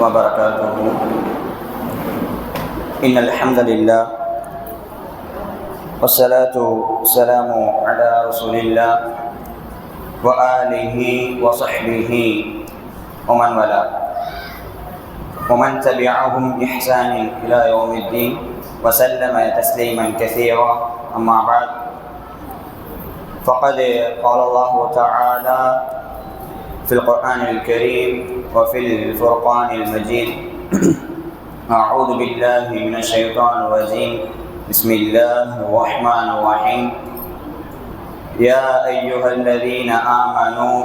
وبركاته. إن الحمد لله والصلاة والسلام على رسول الله وآله وصحبه ومن والاه. ومن تبعهم بإحسان إلى يوم الدين وسلم تسليما كثيرا. أما بعد فقد قال الله تعالى في القرآن الكريم وفي الفرقان المجيد. أعوذ بالله من الشيطان الرجيم. بسم الله الرحمن الرحيم. يا أيها الذين آمنوا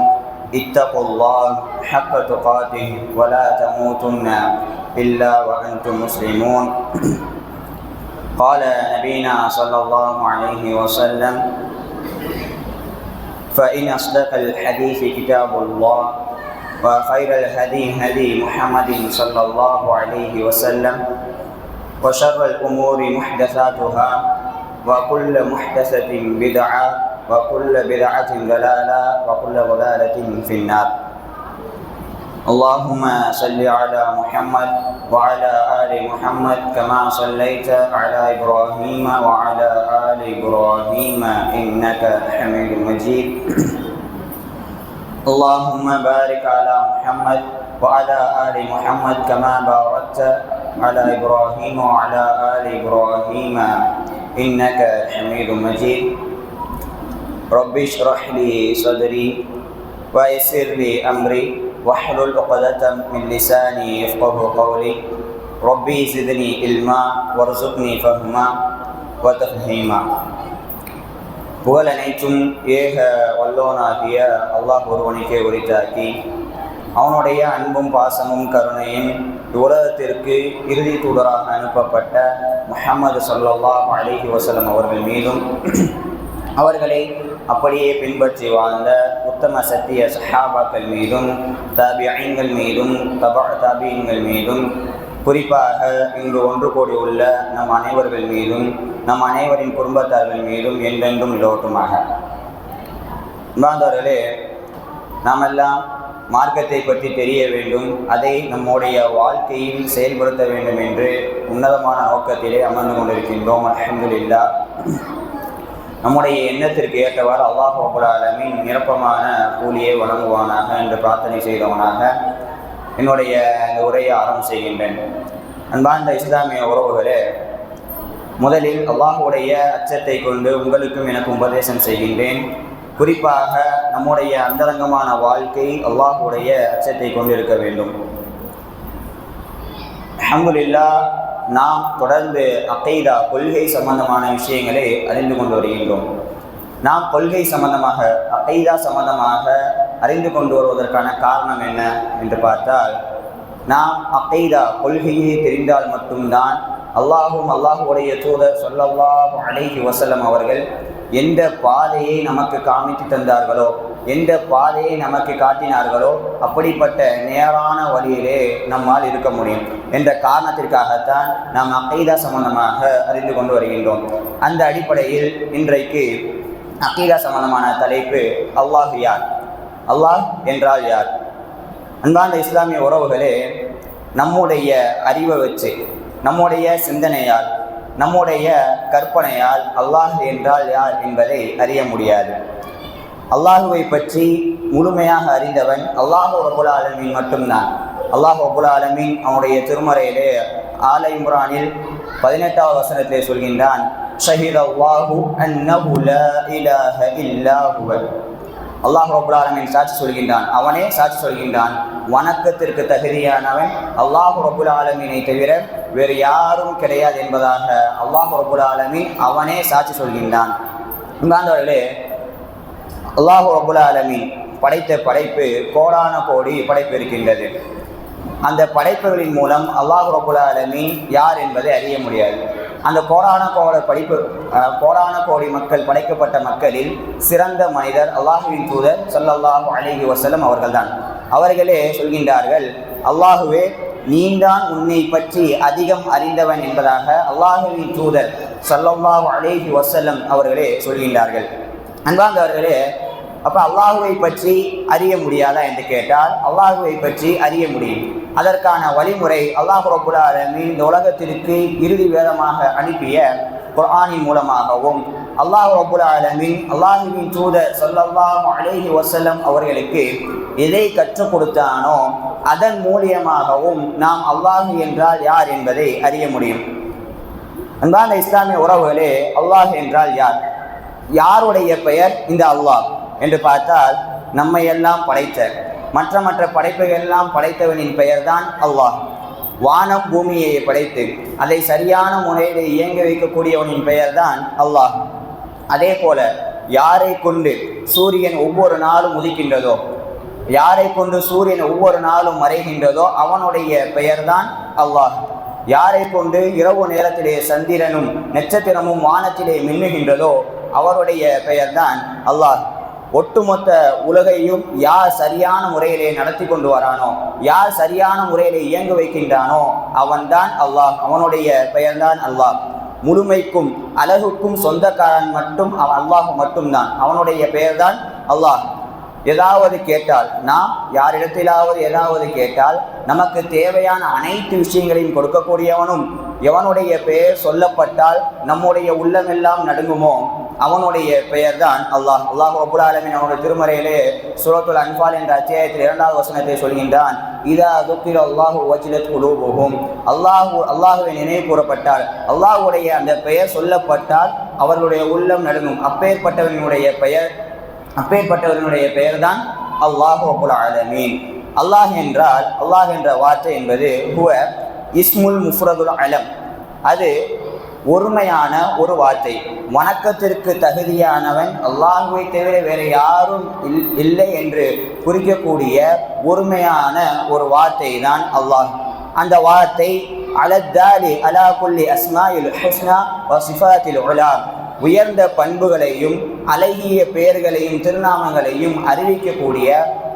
اتقوا الله حق تقاته ولا تموتن إلا وأنتم مسلمون. قال نبينا صلى الله عليه وسلم فإن أصدق الحديث كتاب الله وخير الهدي هدي محمد صلى الله عليه وسلم وشر الأمور محدثاتها وكل محدثة بدعة وكل بدعة ضلالة وكل ضلالة في النار. اللهم صل على محمد وعلى آل محمد كما صليت على إبراهيم وعلى آل إبراهيم إنك حميد مجيد. اللهم بارك على محمد وعلى آل محمد كما باركت على إبراهيم وعلى آل إبراهيم إنك حميد مجيد. رب اشرح لي صدري ويسر لي أمري. واحلل عقدة من لساني يفقه قولي ربي زدني علما وارزقني فهما وتفهيما புகழ் அனைத்தும் ஏக வல்லோனாகிய அல்லாஹ் ஒருவனுக்கே உரித்தாக்கி அவனுடைய அன்பும் பாசமும் கருணையும் உலகத்திற்கு இறுதி தூதராக அனுப்பப்பட்ட முஹம்மது சல்லாஹ் அலிஹி வசலம் அவர்கள் மீதும் அவர்களை அப்படியே பின்பற்றி வாழ்ந்த உத்தம சத்திய சஹாபாக்கள் மீதும் தாபியங்கள் மீதும் தபா தாபியங்கள் மீதும் குறிப்பாக இங்கு ஒன்று கூடி உள்ள நம் அனைவர்கள் மீதும் நம் அனைவரின் குடும்பத்தார்கள் மீதும் என்றென்றும் நிலவட்டுமாக பாந்தவர்களே நாமெல்லாம் மார்க்கத்தை பற்றி தெரிய வேண்டும் அதை நம்முடைய வாழ்க்கையில் செயல்படுத்த வேண்டும் என்று உன்னதமான நோக்கத்திலே அமர்ந்து கொண்டிருக்கின்றோம். அலமதுல்லா நம்முடைய எண்ணத்திற்கு ஏற்றவாறு அல்லாஹ் அபுலாலமின் நிரப்பமான கூலியை வழங்குவானாக என்று பிரார்த்தனை செய்தவனாக என்னுடைய இந்த உரையை ஆரம்பம் செய்கின்றேன். அன்பார்ந்த இஸ்லாமிய உறவுகளே முதலில் அல்லாஹுடைய அச்சத்தை கொண்டு உங்களுக்கும் எனக்கு உபதேசம் செய்கின்றேன். குறிப்பாக நம்முடைய அந்தரங்கமான வாழ்க்கை அல்லாஹுடைய அச்சத்தை கொண்டிருக்க வேண்டும். அஹமுல்லா நாம் தொடர்ந்து அக்கைதா கொள்கை சம்பந்தமான விஷயங்களை அறிந்து கொண்டு வருகின்றோம். நாம் கொள்கை சம்பந்தமாக அக்கைதா சம்பந்தமாக அறிந்து கொண்டு வருவதற்கான காரணம் என்ன என்று பார்த்தால் நாம் அக்கைதா கொள்கையை தெரிந்தால் மட்டும்தான் அல்லாஹும் அல்லாஹுடைய தூதர் சொல்லல்லாஹு அலைஹி வசலம் அவர்கள் எந்த பாதையை நமக்கு காமித்து தந்தார்களோ எந்த பாதையை நமக்கு காட்டினார்களோ அப்படிப்பட்ட நேரான வழியிலே நம்மால் இருக்க முடியும். என்ற காரணத்திற்காகத்தான் நாம் அக்கைதா சம்பந்தமாக அறிந்து கொண்டு வருகின்றோம். அந்த அடிப்படையில் இன்றைக்கு அக்கைதா சம்பந்தமான தலைப்பு அல்லாஹ் யார்? அல்லாஹ் என்றால் யார்? அன்பார்ந்த இஸ்லாமிய உறவுகளே நம்முடைய அறிவை வச்சு நம்முடைய சிந்தனையால் நம்முடைய கற்பனையால் அல்லாஹ் என்றால் யார் என்பதை அறிய முடியாது. அல்லாஹுவை பற்றி முழுமையாக அறிந்தவன் அல்லாஹு அபுல் ஆலமீன் மட்டும்தான். அல்லாஹ் அபுல் ஆலமீன் அவனுடைய திருமறையிலே ஆல இம்ரானில் பதினெட்டாவது வசனத்திலே சொல்கின்றான் ஷஹீத் அல்லாஹு அன்னஹு லா இலாஹ அல்லாஹ் ரபுல் ஆலமீன் சாட்சி சொல்கின்றான். அவனே சாட்சி சொல்கின்றான் வணக்கத்திற்கு தகுதியானவன் அல்லாஹ் ரபுல் ஆலமீனை தவிர வேறு யாரும் கிடையாது என்பதாக அல்லாஹ் ரபுல் ஆலமீன் அவனே சாட்சி சொல்கின்றான். இந்தாண்டவர்களே அல்லாஹு ரபுல் ஆலமீன் படைத்த படைப்பு கோடான கோடி படைப்பு இருக்கின்றது. அந்த படைப்புகளின் மூலம் அல்லாஹ் ரபுல் ஆலமீன் யார் என்பதை அறிய முடியாது. அந்த கோடான கோட படிப்பு கோடான கோடி மக்கள் படைக்கப்பட்ட மக்களில் சிறந்த மனிதர் அல்லாஹுவின் தூதர் சொல்லல்லாஹு அலிஹி வசலம் அவர்கள்தான். அவர்களே சொல்கின்றார்கள் அல்லாஹுவே நீதான் உன்னை பற்றி அதிகம் அறிந்தவன் என்பதாக அல்லாஹுவின் தூதர் ஸல்லல்லாஹு அலேஹி வசல்லம் அவர்களே சொல்கின்றார்கள். அன்பார்ந்தவர்களே அப்போ அல்லாஹுவை பற்றி அறிய முடியாதா என்று கேட்டால் அல்லாஹுவை பற்றி அறிய முடியும். அதற்கான வழிமுறை அல்லாஹ் ரபுல் இந்த உலகத்திற்கு இறுதி வேதமாக அனுப்பிய குர்ஆனின் மூலமாகவும் அல்லாஹ் ரபுல் ஆலமீன் அல்லாஹுவின் தூதர் சொல்லல்லாஹ் அலேஹி வசல்லம் அவர்களுக்கு எதை கற்றுக் கொடுத்தானோ அதன் மூலியமாகவும் நாம் அல்லாஹ் என்றால் யார் என்பதை அறிய முடியும். அன்பான இஸ்லாமிய உறவுகளே அல்லாஹ் என்றால் யார்? யாருடைய பெயர்? இந்த அல்லாஹ். என்று பார்த்தால் நம்மை எல்லாம் படைத்த மற்ற மற்ற படைப்புகள் எல்லாம் படைத்தவனின் பெயர்தான் அல்லாஹ். வானம் பூமியை படைத்து அதை சரியான முறையில் இயங்க வைக்கக்கூடியவனின் பெயர்தான் அல்லாஹ். அதே போல யாரை கொண்டு சூரியன் ஒவ்வொரு நாளும் உதிக்கின்றதோ யாரை கொண்டு சூரியன் ஒவ்வொரு நாளும் மறைகின்றதோ அவனுடைய பெயர்தான் அல்லாஹ். யாரை கொண்டு இரவு நேரத்திலே சந்திரனும் நட்சத்திரமும் வானத்திலே மின்னுகின்றதோ அவருடைய பெயர்தான் அல்லாஹ். ஒட்டுமொத்த உலகையும் யார் சரியான முறையிலே நடத்தி கொண்டு வரானோ யார் சரியான முறையிலே இயங்க வைக்கின்றானோ அவன்தான் அல்லாஹ். அவனுடைய பெயர்தான் அல்லாஹ். முழுமைக்கும் அழகுக்கும் சொந்தக்காரன் மட்டும் அவன் அல்லாஹ் மட்டும்தான். அவனுடைய பெயர்தான் அல்லாஹ். ஏதாவது கேட்டால் நாம் யாரிடத்திலாவது ஏதாவது கேட்டால் நமக்கு தேவையான அனைத்து விஷயங்களையும் கொடுக்கக்கூடியவனும் எவனுடைய பெயர் சொல்லப்பட்டால் நம்முடைய உள்ளமெல்லாம் நடுங்குமோ? அவனுடைய பெயர் தான் அல்லாஹ். அல்லாஹ் அபுல் ஆலமின் அவனுடைய திருமறையிலே சுரத்துல் அன்பால் என்ற அத்தியாயத்தில் இரண்டாவது வசனத்தை சொல்கின்றான். இதா துக்கில் அல்லாஹு வச்சிலத் குலூபுகும் அல்லாஹு அல்லாஹுவை நினைவு கூறப்பட்டால் அல்லாஹுடைய அந்த பெயர் சொல்லப்பட்டால் அவர்களுடைய உள்ளம் நடுங்கும். அப்பேற்பட்டவனுடைய பெயர் அப்பேற்பட்டவனுடைய பெயர் தான் அல்லாஹு அபுல் ஆலமீன். அல்லாஹ் என்றால் அல்லாஹ் என்ற வார்த்தை என்பது ஹுவ இஸ்முல் முஃப்ரதுல் அலம். அது ஒருமையான ஒரு வார்த்தை. வணக்கத்திற்கு தகுதியானவன் அல்லாஹுவை தவிர வேறு யாரும் இல்- இல்லை என்று குறிக்கக்கூடிய ஒருமையான ஒரு வார்த்தை தான் அல்லாஹ். அந்த வார்த்தை அலத்தாலி அலா குல்லி அஸ்மாயில் ஹுஸ்னா வ சிஃபாத்தில் உலாம் உயர்ந்த பண்புகளையும் அழகிய பெயர்களையும் திருநாமங்களையும் அறிவிக்கக்கூடிய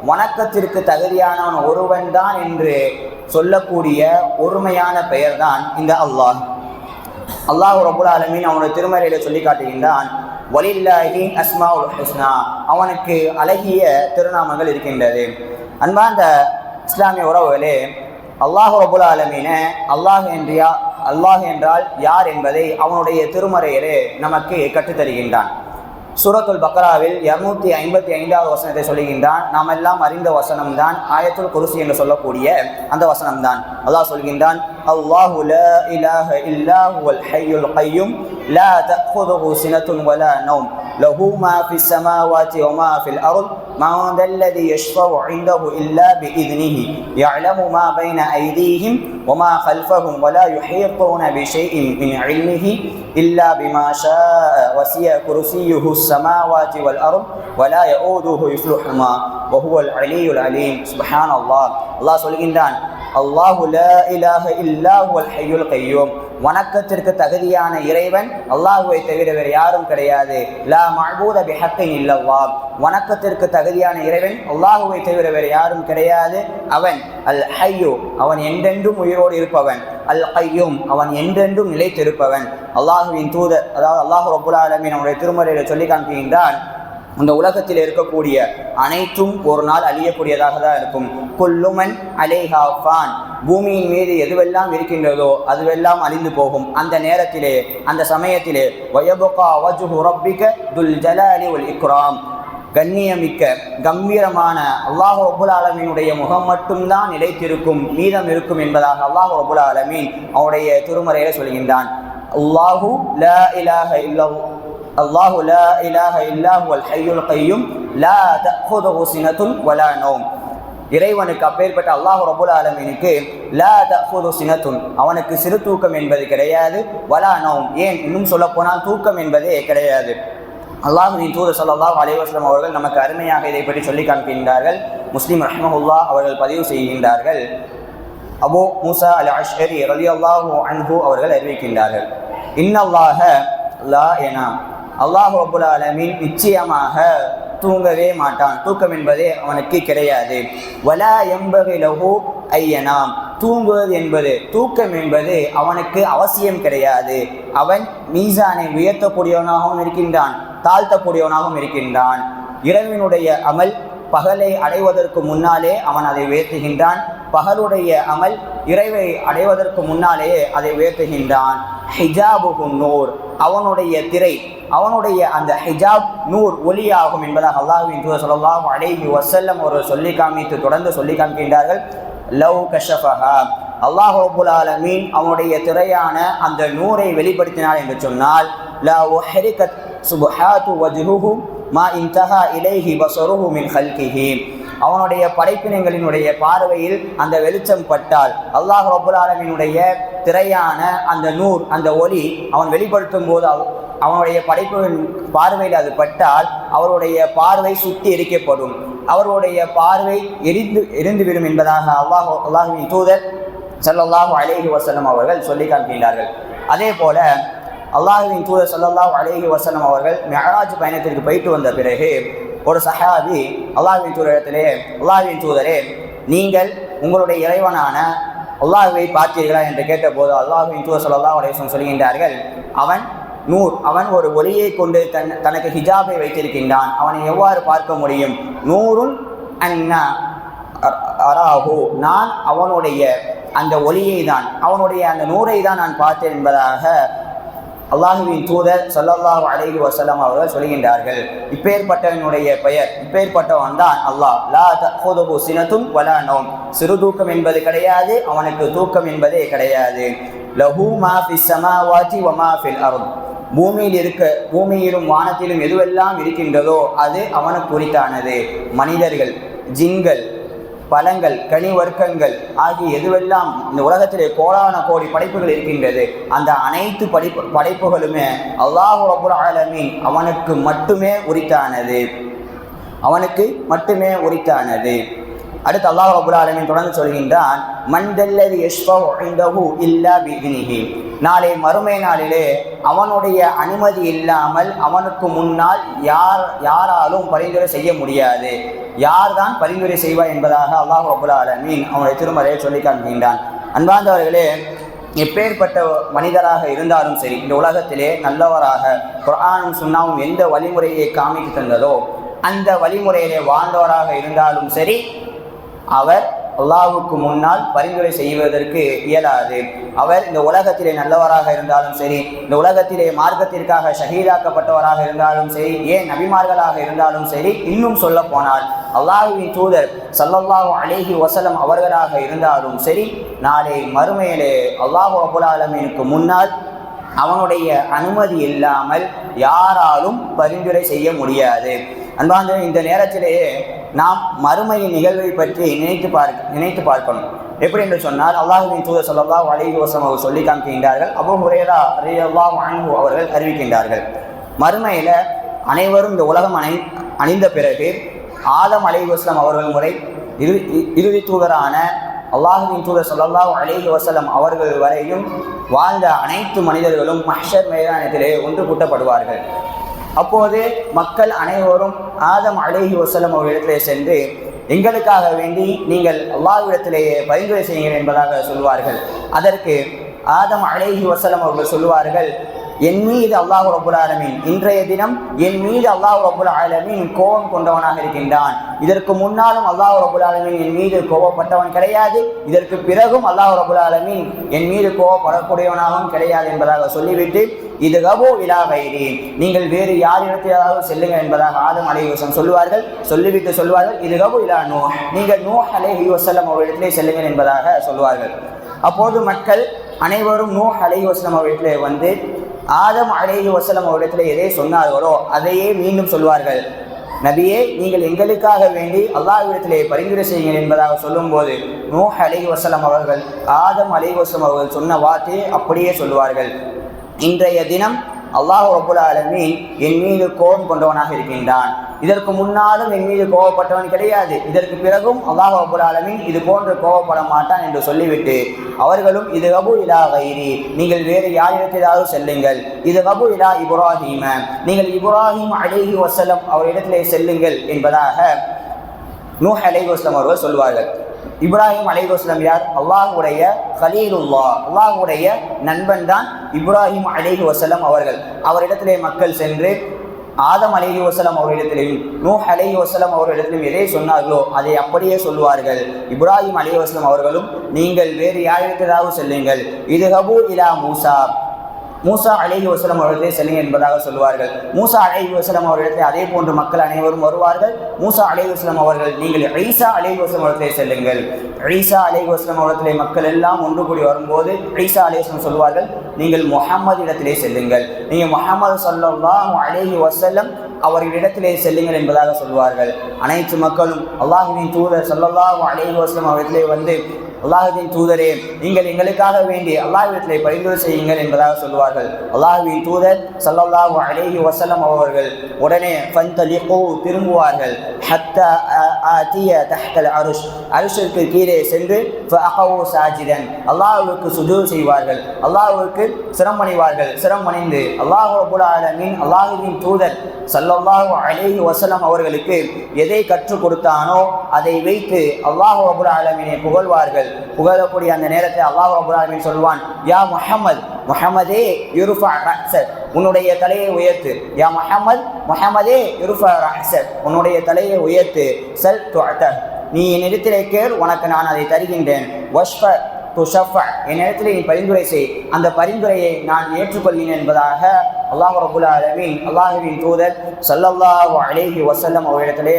வணக்கத்திற்கு தகுதியானவன் ஒருவன் தான் என்று சொல்லக்கூடிய ஒருமையான பெயர்தான் இந்த அல்லாஹ். அல்லாஹ் ரபுல் ஆலமீன் அவனுடைய திருமறையில சொல்லி காட்டுகின்றான் வலில்லாஹி அஸ்மாவுல் ஹுஸ்னா. அவனுக்கு அழகிய திருநாமங்கள் இருக்கின்றது. அன்பார்ந்த இஸ்லாமிய உறவுகளே அல்லாஹ் ரபுல் ஆலமீன அல்லாஹ் என்றியா அல்லாஹ் என்றால் யார் என்பதை அவனுடைய திருமறையிலே நமக்கு கற்றுத்தருகின்றான் சூரத்துல் பக்ராவில் இருநூத்தி ஐம்பத்தி ஐந்தாவது வசனத்தை சொல்லுகின்றான். நாம் எல்லாம் அறிந்த வசனம்தான் ஆயத்துல் குருசி என்று சொல்லக்கூடிய அந்த வசனம்தான். அல்லாஹ் சொல்கின்றான் الله لا إله إلا هو الحي القيوم. لا تأخذه سنة ولا نوم. له ما في السماوات وما في الأرض. ما ذا الذي يشفع عنده إلا بإذنه. يعلم ما بين أيديهم وما خلفهم ولا يحيطون بشيء من علمه إلا بما شاء. وسيع كرسيه السماوات والأرض ولا يؤوده يفلحهما وهو العلي العليم. سبحان الله. الله سبحانه அல்லாஹு லா வணக்கத்திற்கு தகுதியான இறைவன் அல்லாஹுவை தவிர வேறு யாரும் கிடையாது. லா மஅபூத பிஹக்கை இல்லவா வணக்கத்திற்கு தகுதியான இறைவன் அல்லாஹுவை தவிர வேறு யாரும் கிடையாது. அவன் அல் ஹையோ அவன் என்றென்றும் உயிரோடு இருப்பவன். அல் கையும் அவன் என்றென்றும் நிலைத்திருப்பவன். அல்லாஹுவின் தூதர் அதாவது அல்லாஹு ரபுல் ஆலமீன் அவனுடைய திருமறையில் சொல்லி காண்பிக்கின்றான் இந்த உலகத்தில் இருக்கக்கூடிய அனைத்தும் ஒரு நாள் அழியக்கூடியதாக தான் இருக்கும். கொல்லுமன் அலேஹா ஃபான். பூமியின் மீது எதுவெல்லாம் இருக்கின்றதோ அதுவெல்லாம் அழிந்து போகும். அந்த நேரத்திலே அந்த சமயத்திலே வயபுகா வஜுஹு ரப்பிக துல் ஜலாலி உல் இக்ராம். கண்ணியமிக்க கம்பீரமான அல்லாஹ் ரபுல் ஆலமீனுடைய முகம் மட்டும்தான் நிலைத்திருக்கும் மீதம் இருக்கும் என்பதாக அல்லாஹ் ரபுல் ஆலமீன் அவனுடைய திருமறையில சொல்கின்றான். அல்லாஹூ லா இலாஹ இல்லல்லாஹ் الله لا إله إلا هو الحي القيوم لا تأخذه سنة ولا نوم இறைவனுக்கு அப்பேற்பட்ட அல்லாஹ் ரபுல் ஆலமீனுக்கு லா தஃபுது சினத்துன் அவனுக்கு சிறு தூக்கம் என்பது கிடையாது வலா நோம் ஏன் இன்னும் சொல்ல போனால் தூக்கம் என்பதே கிடையாது அல்லாஹுவின் தூதர் ஸல்லல்லாஹு அலைஹி வஸல்லம் அவர்கள் நமக்கு அருமையாக இதை பற்றி சொல்லி காண்பிக்கின்றார்கள் முஸ்லிம் ரஹ்மஹுல்லா அவர்கள் பதிவு செய்கின்றார்கள் அபு மூசா அல் அஷ்ஹரி ரலியல்லாஹு அன்ஹு அவர்கள் அறிவிக்கின்றார்கள் இன்னல்லாஹ லா எனாம் அல்லாஹ் அபுல் ஆலமீன் நிச்சயமாக தூங்கவே மாட்டான். தூக்கம் என்பதே அவனுக்கு கிடையாது. வலா எம்பகை ஐயனாம். தூங்குவது என்பது தூக்கம் என்பது அவனுக்கு அவசியம் கிடையாது. அவன் மீசானை உயர்த்தக்கூடியவனாகவும் இருக்கின்றான் தாழ்த்தக்கூடியவனாகவும் இருக்கின்றான். இரவினுடைய அமல் பகலை அடைவதற்கு முன்னாலே அவன் அதை உயர்த்துகின்றான். பகலுடைய அமல் இறைவை அடைவதற்கு முன்னாலேயே அதை உயர்த்துகின்றான். ஹிஜாபுகு நூர். அவனுடைய திரை அவனுடைய அந்த ஹிஜாப் நூர் ஒளியாகும் என்பதாக அல்லாஹுவின் தூதர் ஸல்லல்லாஹு அலைஹி ஒரு சொல்லி காமித்து தொடர்ந்து சொல்லி காமிக்கின்றார்கள். லவ் கஷஃபஹா. அல்லாஹ் ரப்புல் ஆலமீன் அவனுடைய திரையான அந்த நூரை வெளிப்படுத்தினார் என்று சொன்னால் லா உஹரிகத் சுபஹாத்து வஜ்ஹுஹு மா இன்தஹா இலைஹி பஸருஹு மின் ஹல்கிஹி அவனுடைய படைப்பினங்களினுடைய பார்வையில் அந்த வெளிச்சம் பட்டால். அல்லாஹ் ரப்புல் திரையான அந்த நூர் அந்த ஒளி அவன் வெளிப்படுத்தும் போது அவனுடைய படைப்புகளின் பார்வையில் அது பட்டால் அவருடைய பார்வை சுற்றி எரிக்கப்படும். அவருடைய பார்வை எரிந்து எரிந்துவிடும் என்பதாக அல்லாஹ் அல்லாஹுவின் தூதர் சல்லாஹு அலேஹி வசலம் அவர்கள் சொல்லி காண்கின்றார்கள். அதே போல அல்லாஹுவின் தூதர் ஸல்லல்லாஹு அலேஹி வசலம் அவர்கள் மெஹராஜ் பயணத்திற்கு போயிட்டு வந்த பிறகு ஒரு சஹாபி அல்லாஹின் தூதரத்திலே அல்லாஹின் தூதரே நீங்கள் உங்களுடைய இறைவனான அல்லாஹுவை பார்த்தீர்களா என்று கேட்டபோது அல்லாஹுவின் தூதர் ஸல்லல்லாஹு அலைஹி சொல்கின்றார்கள் அவன் நூர் அவன் ஒரு ஒளியை கொண்டு தன் தனக்கு ஹிஜாபை வைத்திருக்கின்றான். அவனை எவ்வாறு பார்க்க முடியும்? நூறுன் அண்ணா அ- அராஹு. நான் அவனுடைய அந்த ஒளியை தான் அவனுடைய அந்த நூரை தான் நான் பார்த்தேன் என்பதாக அல்லாஹுவின் தூதர் ஸல்லல்லாஹு அலைஹி வசலம் அவர்கள் சொல்கின்றார்கள் இப்பேற்பட்டவனுடைய பெயர் இப்பேற்பட்டவன் தான் அல்லாஹ். லா தஹுதுஹு சினத்தும் வலா சிறு தூக்கம் என்பது கிடையாது அவனுக்கு தூக்கம் என்பதே கிடையாது. லஹு மா ஃபி சமாவாதி வ மா ஃபில் அர்த். பூமியில் இருக்க பூமியிலும் வானத்திலும் எதுவெல்லாம் இருக்கின்றதோ அது அவனுக்கு குறித்தானது மனிதர்கள் ஜிங்கள் பழங்கள் கனி வர்க்கங்கள் ஆகிய எதுவெல்லாம் இந்த உலகத்திலே கோடான கோடி படைப்புகள் இருக்கின்றது அந்த அனைத்து படைப்பு படைப்புகளுமே அல்லாஹ் ரபுல் ஆலமீன் அவனுக்கு மட்டுமே உரித்தானது. அவனுக்கு மட்டுமே உரித்தானது. அடுத்து அல்லாஹ் ரபுல் அலமின் தொடர்ந்து சொல்கின்றான் மண்டல்லது யஷ்பஹு இல்லா பிஇذنஹி நாளை மறுமை நாளிலே அவனுடைய அனுமதி இல்லாமல் அவனுக்கு முன்னால் யார் யாராலும் பரிந்துரை செய்ய முடியாது. யார்தான் பரிந்துரை செய்வார் என்பதாக அல்லாஹ் ரபுல் ஆலமீன் அவனுடைய திருமறையை சொல்லி காண்கின்றான். அன்பார்ந்தவர்களே எப்பேற்பட்ட மனிதராக இருந்தாலும் சரி இந்த உலகத்திலே நல்லவராக குரானும் சுண்ணாவும் எந்த வழிமுறையை காமித்து தந்ததோ அந்த வழிமுறையிலே வாழ்ந்தவராக இருந்தாலும் சரி அவர் அல்லாவுக்கு முன்னால் பரிந்துரை செய்வதற்கு இயலாது. அவர் இந்த உலகத்திலே நல்லவராக இருந்தாலும் சரி இந்த உலகத்திலே மார்க்கத்திற்காக ஷஹீதாக்கப்பட்டவராக இருந்தாலும் சரி ஏன் நபிமார்களாக இருந்தாலும் சரி இன்னும் சொல்ல போனால் அல்லாஹுவின் தூதர் சல்லல்லாஹு அலைஹி வசலம் அவர்களாக இருந்தாலும் சரி நாளை மறுமையிலே அல்லாஹு அபுலாலமீனுக்கு முன்னால் அவனுடைய அனுமதி இல்லாமல் யாராலும் பரிந்துரை செய்ய முடியாது. அன்பார்ந்த இந்த நேரத்திலேயே நாம் மறுமையின் நிகழ்வை பற்றி நினைத்து பார்க்க நினைத்து பார்க்கணும். எப்படி என்று சொன்னால் அல்லாஹுவின் தூதர் ஸல்லல்லாஹு அலைஹி அவர் அவர்கள் சொல்லி காமிக்கின்றார்கள் அபூ ஹுரைரா ரலியல்லாஹு அன்ஹு அவர்கள் அறிவிக்கின்றார்கள். மறுமையில் அனைவரும் இந்த உலகம் அணை அணிந்த பிறகு ஆதம் அலைஹி அவர்கள் முறை இறு இ- இறுதி தூதரான அல்லாஹுவின் தூதர் ஸல்லல்லாஹு அலைஹி வசலம் அவர்கள் வரையும் வாழ்ந்த அனைத்து மனிதர்களும் மஹர் மைதானத்திலே ஒன்று கூட்டப்படுவார்கள். அப்போது மக்கள் அனைவரும் ஆதம் அலேஹி வசலம் அவர்களிடத்திலே சென்று எங்களுக்காக வேண்டி நீங்கள் அல்லாஹ்விடத்திலேயே பரிந்துரை செய்யுங்கள் என்பதாக சொல்வார்கள். அதற்கு ஆதம் அலைஹி வசலம் அவர்கள் சொல்வார்கள் என் மீது அல்லாஹ் ரபுல் ஆலமீன் இன்றைய தினம் என் மீது அல்லாஹ் ரபுல் ஆலமீன் கோபம் கொண்டவனாக இருக்கின்றான். இதற்கு முன்னாலும் அல்லாஹ் ரபுல் ஆலமீன் என் மீது கோபப்பட்டவன் கிடையாது. இதற்கு பிறகும் அல்லாஹ் ரபுல் ஆலமீன் என் மீது கோபப்படக்கூடியவனாகவும் கிடையாது என்பதாக சொல்லிவிட்டு இது கபோ இலா வைரி நீங்கள் வேறு யாரிடத்திலாவது செல்லுங்கள் என்பதாக ஆதம் அலை வசம் சொல்லுவார்கள். சொல்லிவிட்டு சொல்வார்கள் இது கபோ இலா நூ நீங்கள் நூ அலைஹி வசல்லம் அவரிடத்திலே செல்லுங்கள் என்பதாக சொல்வார்கள். அப்போது மக்கள் அனைவரும் நூ அலைஹி வசல்லம் அவரிடத்திலே வந்து ஆதம் அலேஹி வசலம் அவரிடத்தில் எதை சொன்னார்களோ அதையே மீண்டும் சொல்வார்கள். நபியே நீங்கள் எங்களுக்காக வேண்டி அல்லாஹ்விடத்திலே பரிந்துரை செய்யுங்கள் என்பதாக சொல்லும்போது நூஹ் அலை வசலம் அவர்கள் ஆதம் அலை வசலம் அவர்கள் சொன்ன வார்த்தையை அப்படியே சொல்லுவார்கள் இன்றைய தினம் அல்லாஹ் ரபுல் ஆலமீன் என் மீது கோபம் கொண்டவனாக இருக்கின்றான். இதற்கு முன்னாலும் என் மீது கோபப்பட்டவன் கிடையாது. இதற்கு பிறகும் அல்லாஹ் அபுல் ஆலமீன் இது போன்று கோபப்பட மாட்டான் என்று சொல்லிவிட்டு அவர்களும் இது கபு இலா வைரி நீங்கள் வேறு யாரிடத்திலாவது செல்லுங்கள். இது கபு இலா இப்ராஹிம நீங்கள் இப்ராஹிம் அலைஹி அவர் அவரிடத்திலே செல்லுங்கள் என்பதாக நூஹ் அலைஹி வஸல்லம் அவர்கள் சொல்வார்கள். இப்ராஹிம் அலைஹி யார்? அல்லாஹுடைய கலீலுல்லா அல்லாஹுடைய நண்பன் தான் இப்ராஹிம் அலைஹி வசலம் அவர்கள். அவரிடத்திலே மக்கள் சென்று ஆதம் அலேஹி வசலம் அவரிடத்திலையும் நூ அலேஹி வசலம் அவர்களிடத்திலும் எதை சொன்னார்களோ அதை அப்படியே சொல்வார்கள் இப்ராஹிம் அலைஹி வசலம் அவர்களும் நீங்கள் வேறு யாரிடத்திலாவது செல்லுங்கள். இது ஹபு இலா மூசா. மூசா அலேஹி வசலம் அவர்களே செல்லுங்க என்பதாக சொல்வார்கள் மூசா அலேஹி வசலம் அவர்களிடத்தில் அதே போன்று மக்கள் அனைவரும் வருவார்கள். மூசா அலேஹி வசலம் அவர்கள் நீங்கள் ஈசா அலேஹி வசலம் அவர்களே செல்லுங்கள். ஈசா அலேஹி வசலம் அவர்களே மக்கள் எல்லாம் ஒன்று கூடி வரும்போது ஈசா அலைஹி வசலம் சொல்வார்கள் நீங்கள் முகமது இடத்திலே செல்லுங்கள். நீங்கள் முகமது சொல்லாம் அலேஹி வசல்லம் அவர்களிடத்திலே செல்லுங்கள் என்பதாக சொல்வார்கள் அனைத்து மக்களும் அல்லாஹுவின் தூதர் ஸல்லல்லாஹு அலேஹி வஸல்லம் அவர்களிடத்திலே வந்து அல்லாஹுவின் தூதரே நீங்கள் எங்களுக்காக வேண்டி அல்லாஹ்விடத்திலே பரிந்துரை செய்யுங்கள் என்பதாக சொல்வார்கள் அல்லாஹுவின் தூதர் ஸல்லல்லாஹு அலேஹி வசலம் அவர்கள் உடனே ஃபந்தலிகு திரும்புவார்கள். ஹத்த ஆதிய தஹ்தல் அருஷ். அருஷிற்கு கீழே சென்று ஃபஅகவு சாஜிதன். அல்லாஹுவுக்கு சுஜூ செய்வார்கள். அல்லாஹுவுக்கு சிரமணிவார்கள் சிரமணிந்து அல்லாஹ் ரபுல் ஆலமீன். அல்லாஹுவின் தூதர் ஸல்லல்லாஹு அலேஹி வசலம் அவர்களுக்கு எதை கற்றுக் கொடுத்தானோ அதை வைத்து அல்லாஹு ரபுல் ஆலமீனை புகழ்வார்கள். புகழக்கூடிய அந்த நேரத்தை அல்லாஹ் அபுராமின் சொல்வான் யா முஹம்மது முஹம்மதே யுருஃபா ரஹ்சத் உன்னுடைய தலையை உயர்த்து யா முஹம்மது முஹம்மதே யுருஃபா ரஹ்சத் உன்னுடைய தலையை உயர்த்து செல் துஅத. நீ என் இடத்திலே கேள் உனக்கு நான் அதை தருகின்றேன். வஷ்ஃப துஷஃப. என்னிடத்திலே நீ பரிந்துரை செய். அந்த பரிந்துரையை நான் ஏற்றுக்கொள்கிறேன் என்பதாக அல்லாஹ் ரபுல் ஆலமீன் அல்லாஹுவின் தூதர் சல்லல்லாஹு அலேஹி வசல்லம் அவரிடத்திலே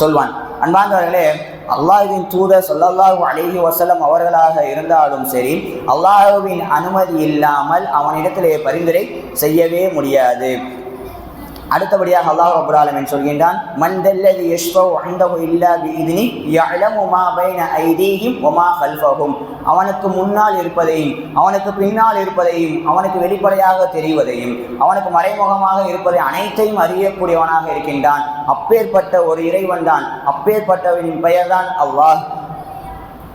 சொல்வான். அன்பார்ந்தவர்களே அல்லாஹுவின் தூதர் சொல்லல்லாஹு அலேஹி வசலம் அவர்களாக இருந்தாலும் சரி அல்லாஹுவின் அனுமதி இல்லாமல் அவனிடத்திலே பரிந்துரை செய்யவே முடியாது. அடுத்தபடியாக அல்லாஹ் ரப்பல் சொல்கின்றான் மன் தல்லதி யஷ்ஃபவு இல்லா பிஇذنி யஅலமு மா பைன ஐதீஹிம் கல்ஃபஹும். அவனுக்கு முன்னால் இருப்பதையும் அவனுக்கு பின்னால் இருப்பதையும் அவனுக்கு வெளிப்படையாக தெரிவதையும் அவனுக்கு மறைமுகமாக இருப்பதை அனைத்தையும் அறியக்கூடியவனாக இருக்கின்றான். அப்பேற்பட்ட ஒரு இறைவன் தான் அப்பேற்பட்டவனின் பெயர்தான் அல்லாஹ்.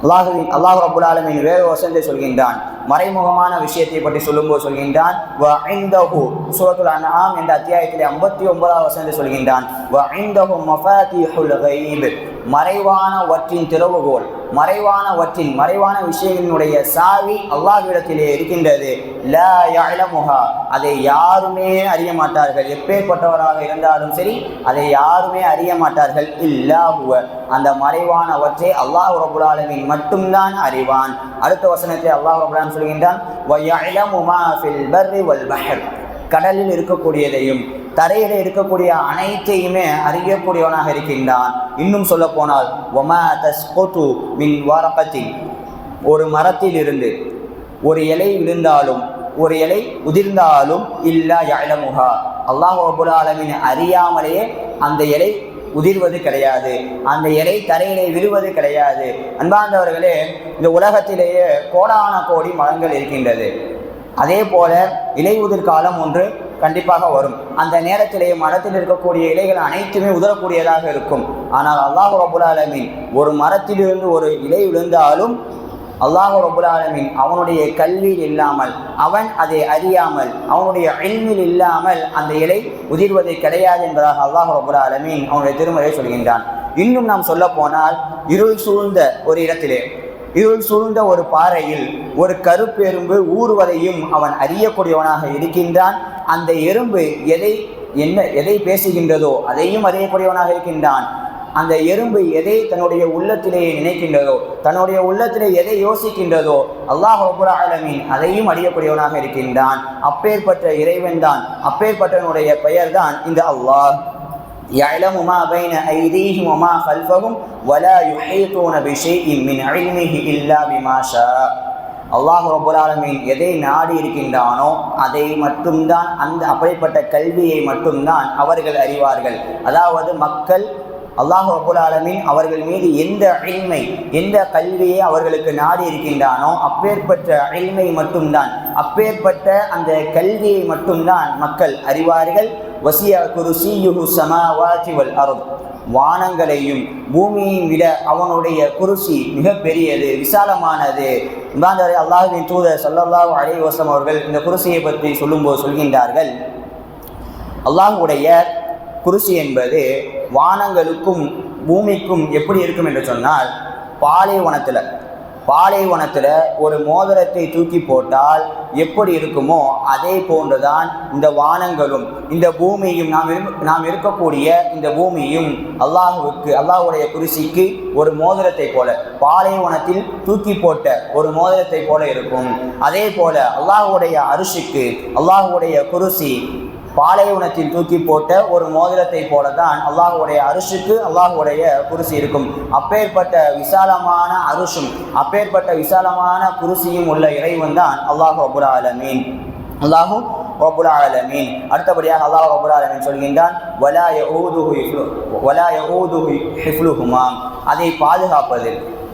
அல்லாஹுவின் அல்லாஹ் ரபுல் ஆலமின் வேறு வசந்தை சொல்கின்றான். மறைமுகமான விஷயத்தை பற்றி சொல்லும்போது சொல்கின்றான். வ ஐந்தஹு சூரத்துல் அன்ஆம் என்ற அத்தியாயத்திலே ஐம்பத்தி ஒன்பதாவது வசந்தை சொல்கின்றான். வ ஐந்தஹு மஃபாத்திஹுல் கைப் மறைவானவற்றின் திறவுகோல் மறைவானவற்றின் மறைவான விஷயங்களினுடைய சாவி அல்லாஹ்விடத்திலே இருக்கின்றது. லா யஅலமுஹா. அதை யாருமே அறிய மாட்டார்கள். எப்பேற்பட்டவராக இருந்தாலும் சரி அதை யாருமே அறிய மாட்டார்கள். இல்லா உவ அந்த மறைவானவற்றை அல்லாஹ் ரபுல் மட்டும்தான் அறிவான். அடுத்த வசனத்தை அல்லாஹ் ரபுல் சொல்கின்றான் கடலில் இருக்கக்கூடியதையும் தரையில இருக்கக்கூடிய அனைத்தையுமே அறியக்கூடியவனாக இருக்கின்றான். இன்னும் சொல்ல போனால் ஒமா தஸ்கொத்து மின் வாரப்பத்தி ஒரு மரத்தில் இருந்து ஒரு இலை விழுந்தாலும் ஒரு இலை உதிர்ந்தாலும் இல்லா யாழமுகா அல்லாஹ் ரபுல் ஆலமின் அறியாமலேயே அந்த இலை உதிர்வது கிடையாது. அந்த இலை தரையிலே விழுவது கிடையாது. அன்பார்ந்தவர்களே இந்த உலகத்திலேயே கோடான கோடி மரங்கள் இருக்கின்றது. அதே போல இலை உதிர்காலம் ஒன்று கண்டிப்பாக வரும். அந்த நேரத்திலேயே மரத்தில் இருக்கக்கூடிய இலைகள் அனைத்துமே உதரக்கூடியதாக இருக்கும். ஆனால் அல்லாஹ் ரபுல் ஆலமின் ஒரு மரத்திலிருந்து ஒரு இலை விழுந்தாலும் அல்லாஹு ரபுல் ஆலமீன் அவனுடைய கல்வியில் இல்லாமல் அவன் அதை அறியாமல் அவனுடைய அழிவில் இல்லாமல் அந்த இலை உதிர்வது கிடையாது என்பதாக அல்லாஹு ரபுல் ஆலமீன் அவனுடைய திருமலை சொல்கின்றான். இன்னும் நாம் சொல்ல போனால் இருள் சூழ்ந்த ஒரு இடத்திலே இருள் சூழ்ந்த ஒரு பாறையில் ஒரு கருப்பெரும்பு ஊறுவதையும் அவன் அறியக்கூடியவனாக இருக்கின்றான். அந்த எறும்பு எதை என்ன எதை பேசுகின்றதோ அதையும் அறியக்கூடியவனாக இருக்கின்றான். அந்த எறும்பு எதை தன்னுடைய உள்ளத்திலேயே நினைக்கின்றதோ தன்னுடைய உள்ளத்திலே எதை யோசிக்கின்றதோ அல்லாஹ் ரபுல் அதையும் அறியக்கூடியவனாக இருக்கின்றான். அப்பேற்பட்ட இறைவன் தான் அப்பேற்பட்டவனுடைய பெயர்தான் இந்த அல்லாஹ். يعلم ما بين أيديهم وما خلفهم ولا يحيطون بشيء من علمه إلا بما شاء அல்லாஹ் ரபுல் ஆலமீன் எதை நாடி இருக்கின்றானோ அதை மட்டும்தான் அந்த அப்படிப்பட்ட கல்வியை மட்டும்தான் அவர்கள் அறிவார்கள் அதாவது மக்கள் அல்லாஹ் அபுல் ஆலமின் அவர்கள் மீது எந்த அழிமை எந்த கல்வியை அவர்களுக்கு நாடி இருக்கின்றானோ அப்பேற்பட்ட அழிமை மட்டும்தான். அப்பேற்பட்ட அந்த கல்வியை மட்டும்தான் மக்கள் அறிவார்கள். வசிய குருசியுஹு சமாவாதி வல் அருள் வானங்களையும் பூமியையும் விட அவனுடைய குருசி மிக பெரியது விசாலமானது. இம்பாந்தவரை அல்லாஹுவின் தூதர் சல்லல்லாஹு அலைஹி வஸல்லம் அவர்கள் இந்த குருசியை பற்றி சொல்லும்போது சொல்கின்றார்கள். அல்லாஹுடைய குருசி என்பது வானங்களுக்கும் பூமிக்கும் எப்படி இருக்கும் என்று சொன்னால் பாலைவனத்தில். பாலைவனத்தில் ஒரு மோதிரத்தை தூக்கி போட்டால் எப்படி இருக்குமோ அதே போன்றுதான் இந்த வானங்களும் இந்த பூமியும் நாம் நாம் இருக்கக்கூடிய இந்த பூமியும் அல்லாஹுவுக்கு அல்லாஹ்வுடைய குருசிக்கு ஒரு மோதிரத்தை போல பாலைவனத்தில் தூக்கி போட்ட ஒரு மோதிரத்தை போல இருக்கும். அதே போல அல்லாஹுடைய அரிசிக்கு அல்லாஹுடைய குருசி பாலைவனத்தில் தூக்கி போட்ட ஒரு மோதிரத்தை போல தான் அல்லாஹுடைய அரிசுக்கு அல்லாஹுடைய குருசி இருக்கும். அப்பேற்பட்ட விசாலமான அரிசும் அப்பேற்பட்ட விசாலமான குருசியும் உள்ள இறைவன் தான் அல்லாஹு அபுல் ஆலமீன். அல்லாஹு ரபுல் ஆலமீன். அடுத்தபடியாக அல்லாஹ் ரபுல் ஆலமீன் சொல்கின்றான் வலா யஊதுஹு வலா யஊதுஹு ஹிஃப்லுஹுமாம் அதை பாதுகாப்பது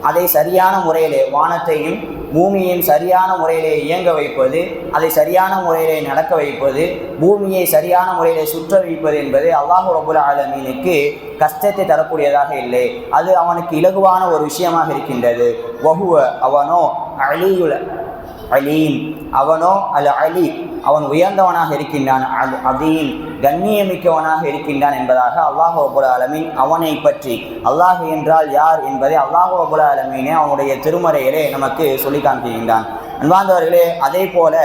அதை சரியான முறையிலே வானத்தையும் பூமியின் சரியான முறையிலே இயங்க வைப்பது அதை சரியான முறையிலே நடக்க வைப்பது பூமியை சரியான முறையிலே சுற்ற வைப்பது என்பது அல்லாஹு ரபுல் ஆலமீனுக்கு கஷ்டத்தை தரக்கூடியதாக இல்லை. அது அவனுக்கு இலகுவான ஒரு விஷயமாக இருக்கின்றது. வகுவ அவனோ அழியுல அலீம். அவனோ அல் அலி அவன் உயர்ந்தவனாக இருக்கின்றான். அல் அதீம் கண்ணியமிக்கவனாக இருக்கின்றான் என்பதாக அல்லாஹ் அபுல் ஆலமீன் அவனை பற்றி. அல்லாஹ் என்றால் யார் என்பதை அல்லாஹ் அபுல் ஆலமீனே அவனுடைய திருமறையிலே நமக்கு சொல்லி காண்பிக்கின்றான். அன்பார்ந்தவர்களே அதே போல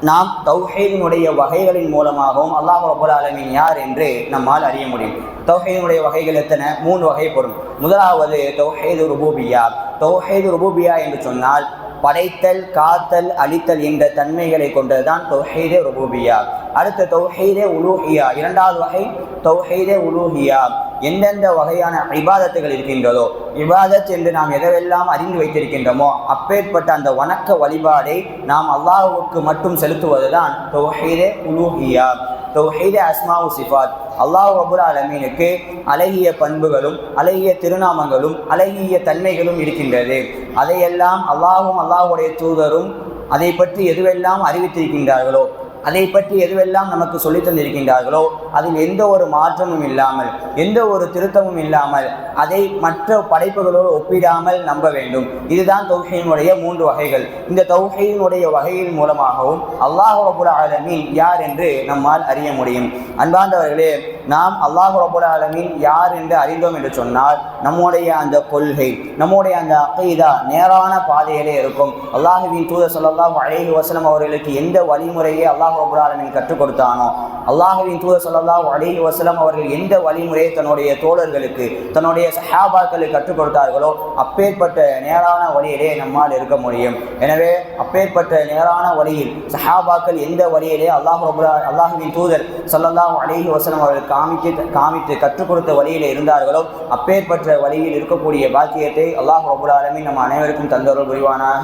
நாம் தௌஹீதினுடைய வகைகளின் மூலமாகவும் அல்லாஹ் அபுல் ஆலமீன் யார் என்று நம்மால் அறிய முடியும். தௌஹீதினுடைய வகைகள் எத்தனை? மூன்று வகைப்படும் முதலாவது தௌஹீது ருபூபியா. தௌஹீது ருபூபியா என்று சொன்னால் படைத்தல் காத்தல் அழித்தல் என்ற தன்மைகளை கொண்டதுதான் தௌஹீதே ருபூபியா. அடுத்த தௌஹீதே உலூஹியா. இரண்டாவது வகை தௌஹீதே உலூஹியா. எந்தெந்த வகையான இபாதத்துகள் இருக்கின்றதோ இபாதத் என்று நாம் எதவெல்லாம் அறிந்து வைத்திருக்கின்றோமோ அப்பேற்பட்ட அந்த வணக்க வழிபாடை நாம் அல்லாஹுவுக்கு மட்டும் செலுத்துவதுதான் தௌஹீதே உலூஹியா. தௌஹீதே அஸ்மாவு சிஃபாத். அல்லாஹ் அபுல் அலமீனுக்கு அழகிய பண்புகளும் அழகிய திருநாமங்களும் அழகிய தன்மைகளும் இருக்கின்றது. அதையெல்லாம் அல்லாஹும் அல்லாஹுடைய தூதரும் அதை பற்றி எதுவெல்லாம் அறிவித்திருக்கின்றார்களோ அதை பற்றி எதுவெல்லாம் நமக்கு சொல்லித் தந்திருக்கின்றார்களோ அதில் எந்த ஒரு மாற்றமும் இல்லாமல் எந்த ஒரு திருத்தமும் இல்லாமல் அதை மற்ற படைப்புகளோடு ஒப்பிடாமல் நம்ப வேண்டும். இதுதான் தௌஹீனுடைய மூன்று வகைகள். இந்த தௌஹீனுடைய வகையின் மூலமாகவும் அல்லாஹ் ரபுல் ஆலமீன் யார் என்று நம்மால் அறிய முடியும். அன்பார்ந்தவர்களே நாம் அல்லாஹ் ரபுல் ஆலமின் யார் என்று அறிந்தோம் என்று சொன்னால் நம்முடைய அந்த கொள்கை நம்முடைய அந்த அகைதா நேரான பாதையிலே இருக்கும். அல்லாஹுவின் தூதர் ஸல்லல்லாஹு அலைஹி வசனம் அவர்களுக்கு எந்த வழிமுறையை அல்லாஹ் ரபுல் ஆலமின் கற்றுக் கொடுத்தானோ அல்லாஹுவின் தூதர் ஸல்லல்லாஹு அலைஹி வசலம் அவர்கள் எந்த வழிமுறையை தன்னுடைய தோழர்களுக்கு தன்னுடைய சஹாபாக்களுக்கு கற்றுக் கொடுத்தார்களோ அப்பேற்பட்ட நேரான வழியிலே நம்மால் இருக்க முடியும். எனவே அப்பேற்பட்ட நேரான வழியில் சஹாபாக்கள் எந்த வழியிலே அல்லாஹ் ரபுல் அல்லாஹுவின் தூதர் ஸல்லல்லாஹு அலைஹி வசலம் அவர்கள் காமித்து காமித்து கற்றுக் கொடுத்த வழியில் இருந்தார்களோ அப்பேற்பட்ட வழியில் இருக்கக்கூடிய பாக்கியத்தை அல்லாஹ் ரபுல் ஆலமீன் நம் அனைவருக்கும் தந்தருள் புரிவானாக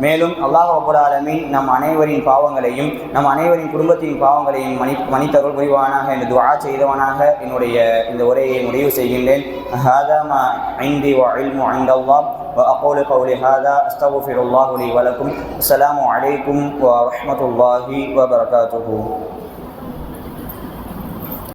மேலும் அல்லாஹ் ரபுல் ஆலமீன் நம் அனைவரின் பாவங்களையும் நம் அனைவரின் குடும்பத்தின் பாவங்களையும் மணி மன்னித்தருள் புரிவானாக என்று துஆ செய்தவனாக என்னுடைய இந்த உரையை முடிவு செய்கின்றேன் هذا ما عندي وعلم عند الله وأقول قولي هذا أستغفر الله لي ولكم السلام عليكم ورحمة الله وبركاته